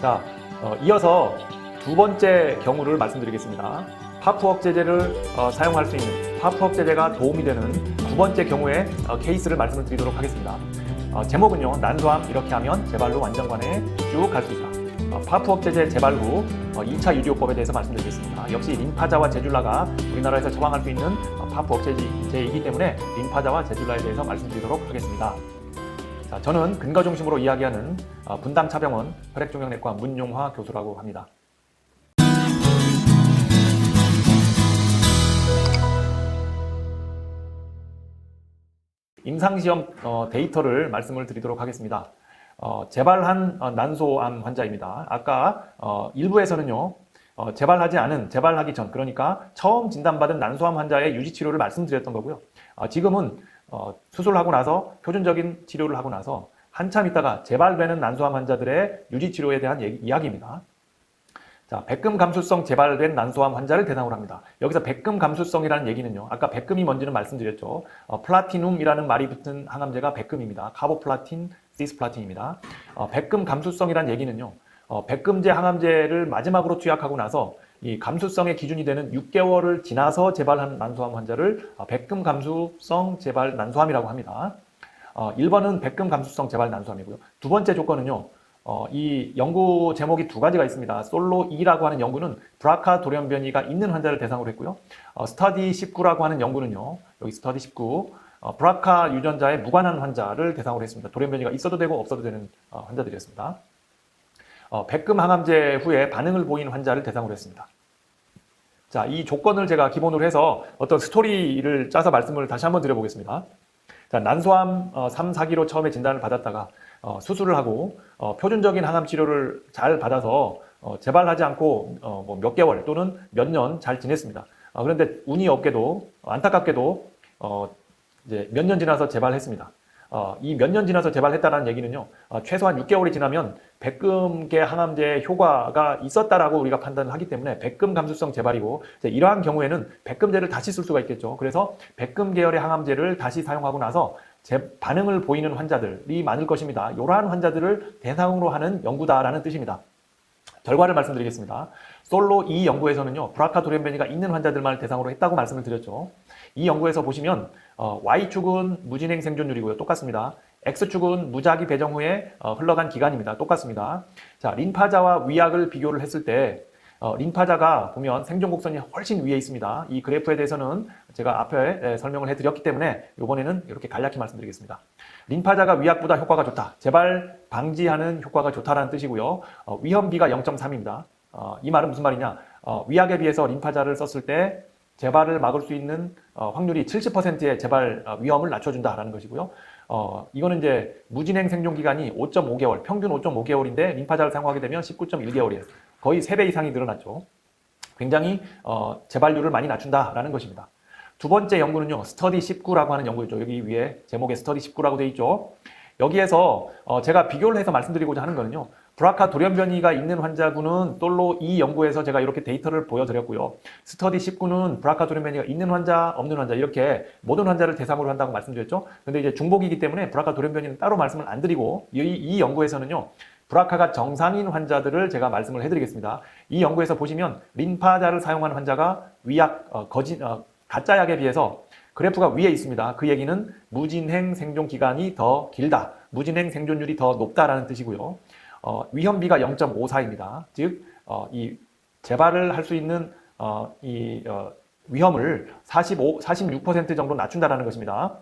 자, 어, 이어서 두 번째 경우를 말씀드리겠습니다. 파프웍 제제를 어, 사용할 수 있는 파프웍 제제가 도움이 되는 두 번째 경우의 어, 케이스를 말씀을 드리도록 하겠습니다. 어, 제목은요, 난소암 이렇게 하면 재발로 완전관에 쭉 갈 수 있다. 어, 파프웍 제제 재발 후 어, 2차 유지요법에 대해서 말씀드리겠습니다. 역시 림파자와 제줄라가 우리나라에서 처방할 수 있는 어, 파프웍 제제이기 때문에 림파자와 제줄라에 대해서 말씀드리도록 하겠습니다. 자, 저는 근거 중심으로 이야기하는 어, 분당 차병원 혈액종양내과 문용화 교수라고 합니다. 임상시험 어, 데이터를 말씀을 드리도록 하겠습니다. 어, 재발한 어, 난소암 환자입니다. 아까 어, 일부에서는요, 어, 재발하지 않은, 재발하기 전, 그러니까 처음 진단받은 난소암 환자의 유지치료를 말씀드렸던 거고요. 어, 지금은 어, 수술하고 나서 표준적인 치료를 하고 나서 한참 있다가 재발되는 난소암 환자들의 유지 치료에 대한 얘기, 이야기입니다. 자, 백금 감수성 재발된 난소암 환자를 대상으로 합니다. 여기서 백금 감수성이라는 얘기는요. 아까 백금이 뭔지는 말씀드렸죠. 어, 플라티눔이라는 말이 붙은 항암제가 백금입니다. 카보플라틴, 시스플라틴입니다. 어, 백금 감수성이라는 얘기는요. 어, 백금제 항암제를 마지막으로 투약하고 나서 이 감수성의 기준이 되는 6개월을 지나서 재발한 난소암 환자를 어, 백금 감수성 재발 난소암이라고 합니다. 어, 1번은 백금 감수성 재발 난소암이고요. 두 번째 조건은요. 어, 이 연구 제목이 두 가지가 있습니다. 솔로 2라고 하는 연구는 브라카 돌연변이가 있는 환자를 대상으로 했고요. 어, 스터디 19라고 하는 연구는요. 여기 스터디 19. 어, 브라카 유전자에 무관한 환자를 대상으로 했습니다. 돌연변이가 있어도 되고 없어도 되는 어, 환자들이었습니다. 어, 백금 항암제 후에 반응을 보인 환자를 대상으로 했습니다. 자, 이 조건을 제가 기본으로 해서 어떤 스토리를 짜서 말씀을 다시 한번 드려보겠습니다. 자, 난소암 어, 3, 4기로 처음에 진단을 받았다가 어, 수술을 하고 어, 표준적인 항암 치료를 잘 받아서 어, 재발하지 않고 어, 뭐몇 개월 또는 몇 년 잘 지냈습니다. 어, 그런데 운이 없게도 어, 안타깝게도 어, 이제 몇 년 지나서 재발했습니다. 어, 이 몇 년 지나서 재발했다는 얘기는요, 어, 최소한 6개월이 지나면 백금계 항암제의 효과가 있었다라고 우리가 판단을 하기 때문에 백금 감수성 재발이고, 이러한 경우에는 백금제를 다시 쓸 수가 있겠죠. 그래서 백금 계열의 항암제를 다시 사용하고 나서 제 반응을 보이는 환자들이 많을 것입니다. 이러한 환자들을 대상으로 하는 연구다라는 뜻입니다. 결과를 말씀드리겠습니다. 솔로 이 연구에서는요, 브라카 돌연변이가 있는 환자들만 대상으로 했다고 말씀을 드렸죠. 이 연구에서 보시면 어, Y축은 무진행 생존율이고요. 똑같습니다. X축은 무작위 배정 후에 어, 흘러간 기간입니다. 똑같습니다. 자, 린파자와 위약을 비교를 했을 때 어, 린파자가 보면 생존 곡선이 훨씬 위에 있습니다. 이 그래프에 대해서는 제가 앞에 에, 설명을 해드렸기 때문에 이번에는 이렇게 간략히 말씀드리겠습니다. 린파자가 위약보다 효과가 좋다. 재발 방지하는 효과가 좋다라는 뜻이고요. 어, 위험비가 0.3입니다. 어, 이 말은 무슨 말이냐? 어, 위약에 비해서 린파자를 썼을 때 재발을 막을 수 있는 어, 확률이 70%의 재발 어, 위험을 낮춰준다라는 것이고요. 어, 이거는 이제 무진행 생존 기간이 5.5개월, 평균 5.5개월인데 림파자를 사용하게 되면 19.1개월이에요. 거의 3배 이상이 늘어났죠. 굉장히 어, 재발률을 많이 낮춘다라는 것입니다. 두 번째 연구는요, 스터디 19라고 하는 연구죠. 여기 위에 제목에 스터디 19라고 되어 있죠. 여기에서 어, 제가 비교를 해서 말씀드리고자 하는 거는요. 브라카 돌연변이가 있는 환자군은 솔로 이 연구에서 제가 이렇게 데이터를 보여드렸고요. 스터디 19는 브라카 돌연변이가 있는 환자, 없는 환자 이렇게 모든 환자를 대상으로 한다고 말씀드렸죠. 근데 이제 중복이기 때문에 브라카 돌연변이는 따로 말씀을 안 드리고 이, 이 연구에서는요. 브라카가 정상인 환자들을 제가 말씀을 해드리겠습니다. 이 연구에서 보시면 린파자를 사용한 환자가 위약, 어, 거짓, 어, 가짜 약에 비해서 그래프가 위에 있습니다. 그 얘기는 무진행 생존 기간이 더 길다. 무진행 생존율이 더 높다라는 뜻이고요. 어, 위험비가 0.54입니다. 즉, 어, 이 재발을 할 수 있는 어, 이 어, 위험을 45, 46% 정도 낮춘다라는 것입니다.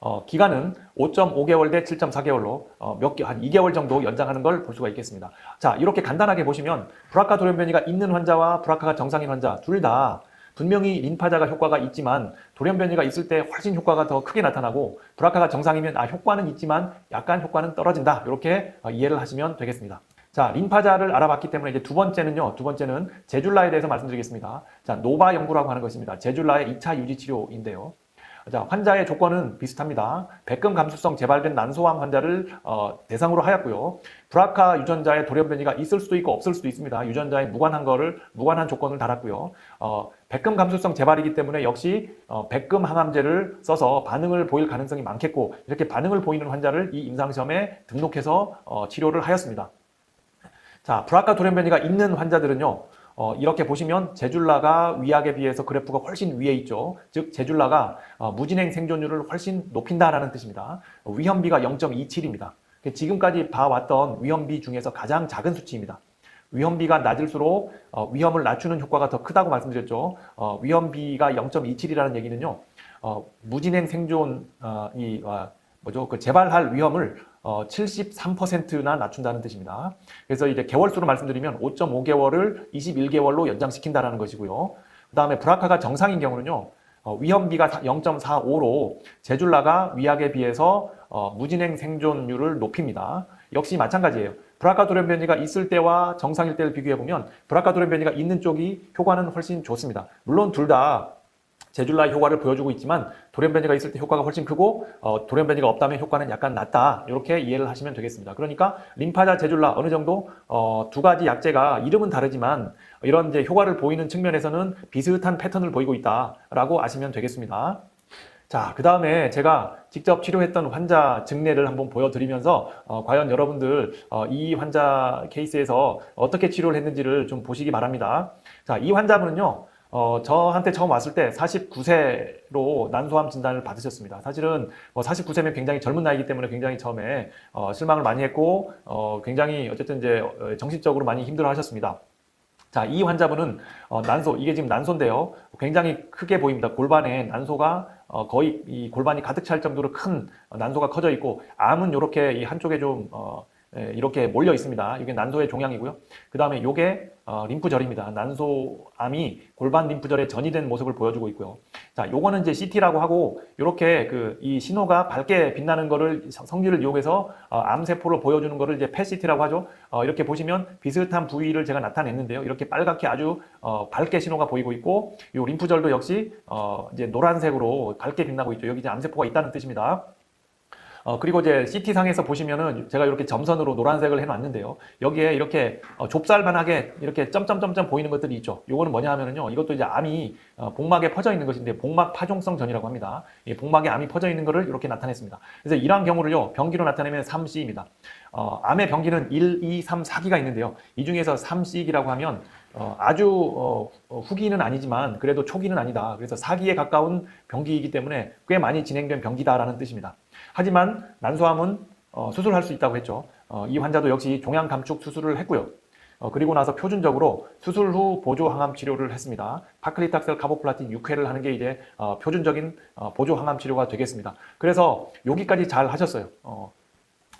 어, 기간은 5.5개월 대 7.4개월로 어, 몇 개, 한 2개월 정도 연장하는 걸 볼 수가 있겠습니다. 자, 이렇게 간단하게 보시면 브라카 돌연변이가 있는 환자와 브라카가 정상인 환자 둘다 분명히 린파자가 효과가 있지만 돌연변이가 있을 때 훨씬 효과가 더 크게 나타나고 브라카가 정상이면 아 효과는 있지만 약간 효과는 떨어진다 이렇게 어, 이해를 하시면 되겠습니다. 자, 린파자를 알아봤기 때문에 이제 두 번째는요. 두 번째는 제줄라에 대해서 말씀드리겠습니다. 자, 노바 연구라고 하는 것입니다. 제줄라의 2차 유지 치료인데요. 자, 환자의 조건은 비슷합니다. 백금 감수성 재발된 난소암 환자를 어, 대상으로 하였고요. 브라카 유전자의 돌연변이가 있을 수도 있고 없을 수도 있습니다. 유전자에 무관한 거를 무관한 조건을 달았고요. 어, 백금 감수성 재발이기 때문에 역시 어, 백금 항암제를 써서 반응을 보일 가능성이 많겠고 이렇게 반응을 보이는 환자를 이 임상시험에 등록해서 어, 치료를 하였습니다. 자, 브라카 돌연변이가 있는 환자들은요. 어, 이렇게 보시면 제줄라가 위약에 비해서 그래프가 훨씬 위에 있죠. 즉 제줄라가 어, 무진행 생존율을 훨씬 높인다라는 뜻입니다. 어, 위험비가 0.27입니다. 지금까지 봐왔던 위험비 중에서 가장 작은 수치입니다. 위험비가 낮을수록 어, 위험을 낮추는 효과가 더 크다고 말씀드렸죠. 어, 위험비가 0.27이라는 얘기는요. 어, 무진행 생존 어, 이 어, 뭐죠? 그 재발할 위험을 어, 73%나 낮춘다는 뜻입니다. 그래서 이제 개월수로 말씀드리면 5.5개월을 21개월로 연장시킨다라는 것이고요. 그 다음에 브라카가 정상인 경우는요. 어, 위험비가 0.45로 제줄라가 위약에 비해서 어, 무진행 생존율을 높입니다. 역시 마찬가지예요. 브라카 돌연 변이가 있을 때와 정상일 때를 비교해 보면 브라카 돌연 변이가 있는 쪽이 효과는 훨씬 좋습니다. 물론 둘 다 제줄라 효과를 보여주고 있지만 돌연변이가 있을 때 효과가 훨씬 크고 어, 돌연변이가 없다면 효과는 약간 낮다 이렇게 이해를 하시면 되겠습니다. 그러니까 림파자 제줄라 어느 정도 어, 두 가지 약제가 이름은 다르지만 이런 이제 효과를 보이는 측면에서는 비슷한 패턴을 보이고 있다라고 아시면 되겠습니다. 자, 그 다음에 제가 직접 치료했던 환자 증례를 한번 보여드리면서 어, 과연 여러분들 어, 이 환자 케이스에서 어떻게 치료를 했는지를 좀 보시기 바랍니다. 자, 이 환자분은요. 어, 저한테 처음 왔을 때 49세로 난소암 진단을 받으셨습니다. 사실은 뭐 49세면 굉장히 젊은 나이기 때문에 굉장히 처음에 어, 실망을 많이 했고 어, 굉장히 어쨌든 이제 어, 정신적으로 많이 힘들어 하셨습니다. 자, 이 환자분은 어, 난소, 이게 지금 난소인데요. 굉장히 크게 보입니다. 골반에 난소가 어, 거의 이 골반이 가득 찰 정도로 큰 난소가 커져 있고 암은 이렇게 이 한쪽에 좀 어, 예, 이렇게 몰려 있습니다. 이게 난소의 종양이고요. 그 다음에 이게 어, 림프절입니다. 난소암이 골반 림프절에 전이된 모습을 보여주고 있고요. 자, 요거는 이제 CT라고 하고 이렇게 그 이 신호가 밝게 빛나는 거를 성질을 이용해서 어, 암세포를 보여주는 거를 이제 PET-CT라고 하죠. 어, 이렇게 보시면 비슷한 부위를 제가 나타냈는데요. 이렇게 빨갛게 아주 어, 밝게 신호가 보이고 있고 이 림프절도 역시 어, 이제 노란색으로 밝게 빛나고 있죠. 여기 이제 암 세포가 있다는 뜻입니다. 어, 그리고 이제 CT상에서 보시면은 제가 이렇게 점선으로 노란색을 해놨는데요. 여기에 이렇게 어, 좁쌀만하게 이렇게 점점점점 보이는 것들이 있죠. 요거는 뭐냐 하면은요. 이것도 이제 암이 어, 복막에 퍼져 있는 것인데 복막 파종성 전이라고 합니다. 이 복막에 암이 퍼져 있는 것을 이렇게 나타냈습니다. 그래서 이러한 경우를요. 병기로 나타내면 3C입니다. 어, 암의 병기는 1, 2, 3, 4기가 있는데요. 이 중에서 3C기라고 하면 어, 아주 어, 어, 후기는 아니지만 그래도 초기는 아니다. 그래서 4기에 가까운 병기이기 때문에 꽤 많이 진행된 병기다라는 뜻입니다. 하지만 난소암은 어, 수술할 수 있다고 했죠. 어, 이 환자도 역시 종양 감축 수술을 했고요. 어, 그리고 나서 표준적으로 수술 후 보조 항암 치료를 했습니다. 파클리탁셀 카보플라틴 6회를 하는 게 이제 어, 표준적인 어, 보조 항암 치료가 되겠습니다. 그래서 여기까지 잘 하셨어요. 어,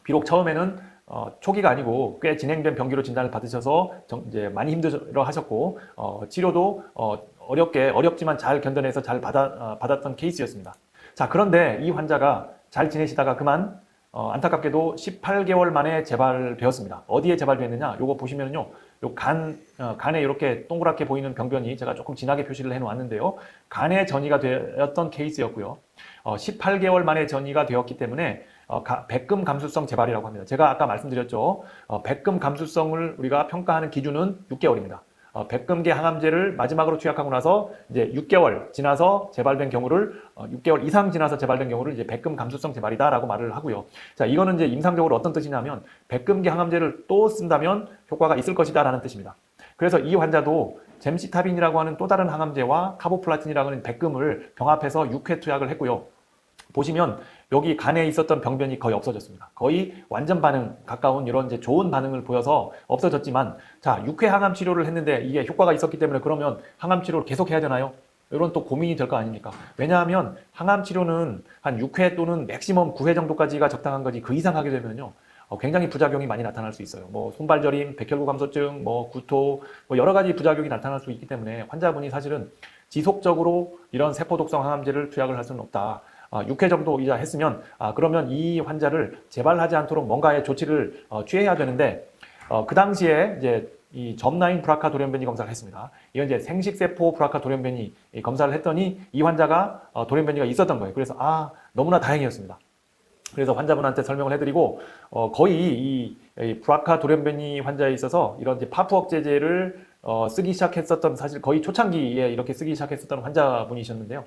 비록 처음에는 어, 초기가 아니고 꽤 진행된 병기로 진단을 받으셔서 정, 이제 많이 힘들어 하셨고 어, 치료도 어, 어렵게 어렵지만 잘 견뎌내서 잘 받아, 어, 받았던 케이스였습니다. 자 그런데 이 환자가 잘 지내시다가 그만 어, 안타깝게도 18개월 만에 재발되었습니다. 어디에 재발됐느냐? 요거 보시면요. 요 간, 어, 간에 이렇게 동그랗게 보이는 병변이 제가 조금 진하게 표시를 해 놓았는데요. 간에 전이가 되었던 케이스였고요. 어, 18개월 만에 전이가 되었기 때문에 어, 가, 백금 감수성 재발이라고 합니다. 제가 아까 말씀드렸죠. 어, 백금 감수성을 우리가 평가하는 기준은 6개월입니다. 어, 백금계 항암제를 마지막으로 투약하고 나서 이제 6개월 지나서 재발된 경우를 어, 6개월 이상 지나서 재발된 경우를 이제 백금 감수성 재발이다라고 말을 하고요. 자, 이거는 이제 임상적으로 어떤 뜻이냐면 백금계 항암제를 또 쓴다면 효과가 있을 것이다라는 뜻입니다. 그래서 이 환자도 잼시타빈이라고 하는 또 다른 항암제와 카보플라틴이라고 하는 백금을 병합해서 6회 투약을 했고요. 보시면 여기 간에 있었던 병변이 거의 없어졌습니다. 거의 완전 반응 가까운 이런 이제 좋은 반응을 보여서 없어졌지만 자 6회 항암 치료를 했는데 이게 효과가 있었기 때문에 그러면 항암 치료를 계속 해야 되나요? 이런 또 고민이 될 거 아닙니까? 왜냐하면 항암 치료는 한 6회 또는 맥시멈 9회 정도까지가 적당한 거지 그 이상 하게 되면요. 어, 굉장히 부작용이 많이 나타날 수 있어요. 뭐 손발저림, 백혈구 감소증, 뭐 구토, 뭐 여러 가지 부작용이 나타날 수 있기 때문에 환자분이 사실은 지속적으로 이런 세포 독성 항암제를 투약을 할 수는 없다. 아, 6회 정도 이자 했으면 아, 그러면 이 환자를 재발하지 않도록 뭔가의 조치를 어, 취해야 되는데 어, 그 당시에 이제 이 점라인 브라카 돌연변이 검사를 했습니다. 이건 이제 생식세포 브라카 돌연변이 검사를 했더니 이 환자가 어, 돌연변이가 있었던 거예요. 그래서 아 너무나 다행이었습니다. 그래서 환자분한테 설명을 해드리고 어, 거의 이, 이 브라카 돌연변이 환자에 있어서 이런 이제 파프 억제제를 어, 쓰기 시작했었던 사실 거의 초창기에 이렇게 쓰기 시작했었던 환자분이셨는데요.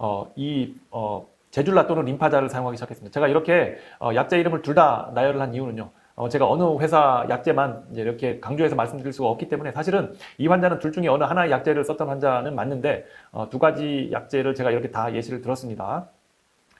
어, 이 어, 제줄라 또는 림파자를 사용하기 시작했습니다. 제가 이렇게 어, 약자 이름을 둘 다 나열을 한 이유는요. 어, 제가 어느 회사 약제만 이제 이렇게 강조해서 말씀드릴 수가 없기 때문에 사실은 이 환자는 둘 중에 어느 하나의 약제를 썼던 환자는 맞는데 어, 두 가지 약제를 제가 이렇게 다 예시를 들었습니다.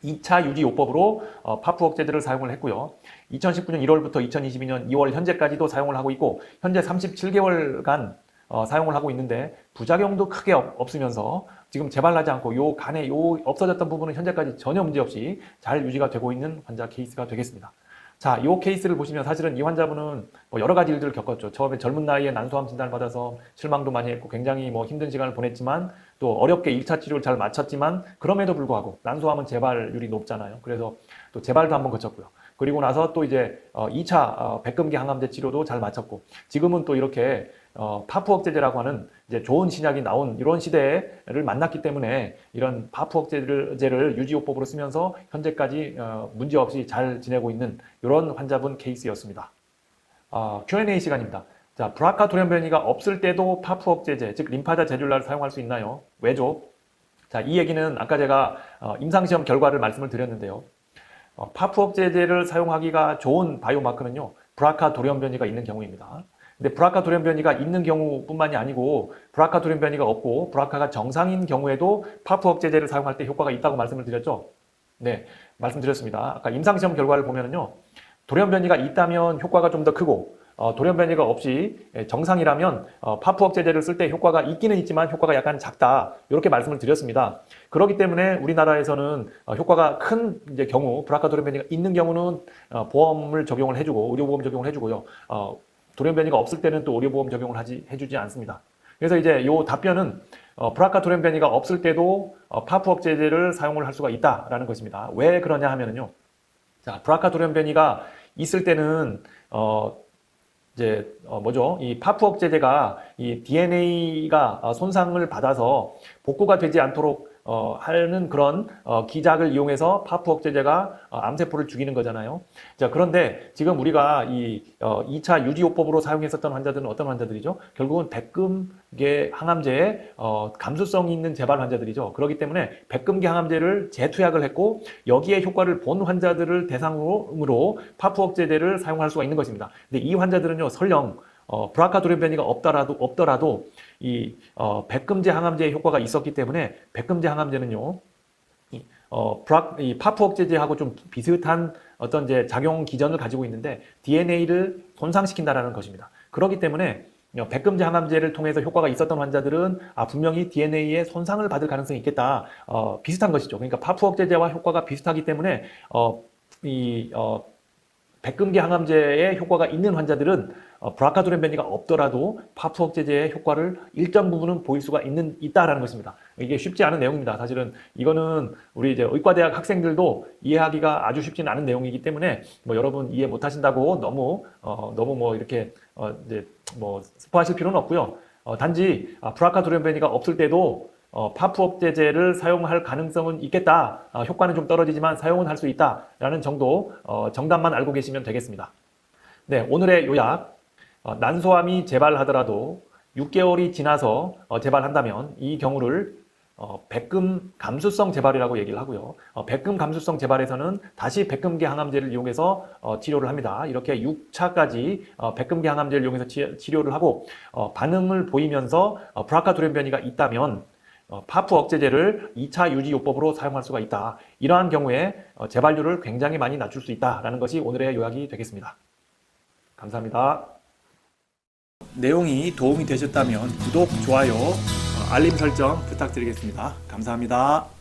2차 유지요법으로 어, 파프 억제제를 사용을 했고요. 2019년 1월부터 2022년 2월 현재까지도 사용을 하고 있고 현재 37개월간 어, 사용을 하고 있는데 부작용도 크게 없, 없으면서 지금 재발하지 않고 요 간에 요 없어졌던 부분은 현재까지 전혀 문제 없이 잘 유지가 되고 있는 환자 케이스가 되겠습니다. 자, 이 케이스를 보시면 사실은 이 환자분은 뭐 여러 가지 일들을 겪었죠. 처음에 젊은 나이에 난소암 진단을 받아서 실망도 많이 했고 굉장히 뭐 힘든 시간을 보냈지만 또 어렵게 1차 치료를 잘 마쳤지만 그럼에도 불구하고 난소암은 재발률이 높잖아요. 그래서 또 재발도 한번 거쳤고요. 그리고 나서 또 이제 어 2차 어 백금기 항암제 치료도 잘 마쳤고 지금은 또 이렇게 어 파프 억제제라고 하는 이제 좋은 신약이 나온 이런 시대를 만났기 때문에 이런 파프 억제제를 유지요법으로 쓰면서 현재까지 어 문제 없이 잘 지내고 있는 이런 환자분 케이스였습니다. 어, Q&A 시간입니다. 자, 브라카 돌연변이가 없을 때도 파프 억제제, 즉 림파자 제줄라를 사용할 수 있나요? 왜죠? 자, 이 얘기는 아까 제가 어, 임상시험 결과를 말씀을 드렸는데요. 어, 파프 억제제를 사용하기가 좋은 바이오마크는요, 브라카 돌연변이가 있는 경우입니다. 근데 브라카 돌연변이가 있는 경우뿐만이 아니고 브라카 돌연변이가 없고 브라카가 정상인 경우에도 파프 억제제를 사용할 때 효과가 있다고 말씀을 드렸죠. 네, 말씀드렸습니다. 아까 임상시험 결과를 보면은요, 돌연변이가 있다면 효과가 좀 더 크고 어, 돌연변이가 없이 예, 정상이라면 어, 파프 억제제를 쓸 때 효과가 있기는 있지만 효과가 약간 작다 이렇게 말씀을 드렸습니다. 그렇기 때문에 우리나라에서는 어, 효과가 큰 이제 경우 브라카 돌연변이가 있는 경우는 어, 보험을 적용을 해주고 의료보험 적용을 해주고요. 어, 돌연변이가 없을 때는 또 의료보험 적용을 하지 해주지 않습니다. 그래서 이제 요 답변은 어, 브라카 돌연변이가 없을 때도 어, 파프 억제제를 사용을 할 수가 있다라는 것입니다. 왜 그러냐 하면은요. 자, 브라카 돌연변이가 있을 때는 어 이제 어 뭐죠? 이 파프 억제제가 이 DNA가 어, 손상을 받아서 복구가 되지 않도록 어 하는 그런 어 기작을 이용해서 파프 억제제가 어, 암세포를 죽이는 거잖아요. 자, 그런데 지금 우리가 이 어, 2차 유지요법으로 사용했었던 환자들은 어떤 환자들이죠? 결국은 백금계 항암제의 어, 감수성이 있는 재발 환자들이죠. 그렇기 때문에 백금계 항암제를 재투약을 했고 여기에 효과를 본 환자들을 대상으로 파프 억제제를 사용할 수가 있는 것입니다. 근데 이 환자들은요, 설령 어, 브라카 돌연변이가 없더라도 없더라도 이 어, 백금제 항암제의 효과가 있었기 때문에 백금제 항암제는요. 이, 어, 브라, 이 파프 억제제하고 좀 비슷한 어떤 이제 작용 기전을 가지고 있는데 DNA를 손상시킨다라는 것입니다. 그렇기 때문에 어, 백금제 항암제를 통해서 효과가 있었던 환자들은 아 분명히 DNA에 손상을 받을 가능성이 있겠다. 어, 비슷한 것이죠. 그러니까 파프 억제제와 효과가 비슷하기 때문에 어, 이 어, 백금계 항암제의 효과가 있는 환자들은 어, 브라카도렌변이가 없더라도 파프 억제제의 효과를 일정 부분은 보일 수가 있는 있다라는 것입니다. 이게 쉽지 않은 내용입니다. 사실은 이거는 우리 이제 의과대학 학생들도 이해하기가 아주 쉽지는 않은 내용이기 때문에 뭐 여러분 이해 못하신다고 너무 어, 너무 뭐 이렇게 어, 이제 뭐 스포하실 필요는 없고요. 어, 단지 아, 브라카도렌변이가 없을 때도 어, 파프 억제제를 사용할 가능성은 있겠다. 어, 효과는 좀 떨어지지만 사용은 할 수 있다라는 정도 어, 정답만 알고 계시면 되겠습니다. 네, 오늘의 요약. 어, 난소암이 재발하더라도 6개월이 지나서 어, 재발한다면 이 경우를 어, 백금 감수성 재발이라고 얘기를 하고요. 어, 백금 감수성 재발에서는 다시 백금계 항암제를 이용해서 어, 치료를 합니다. 이렇게 6차까지 어, 백금계 항암제를 이용해서 치, 치료를 하고 어, 반응을 보이면서 어, 브라카 돌연변이가 있다면 어, 파프 억제제를 2차 유지요법으로 사용할 수가 있다. 이러한 경우에 어, 재발률을 굉장히 많이 낮출 수 있다라는 것이 오늘의 요약이 되겠습니다. 감사합니다. 내용이 도움이 되셨다면 구독, 좋아요, 어, 알림 설정 부탁드리겠습니다. 감사합니다.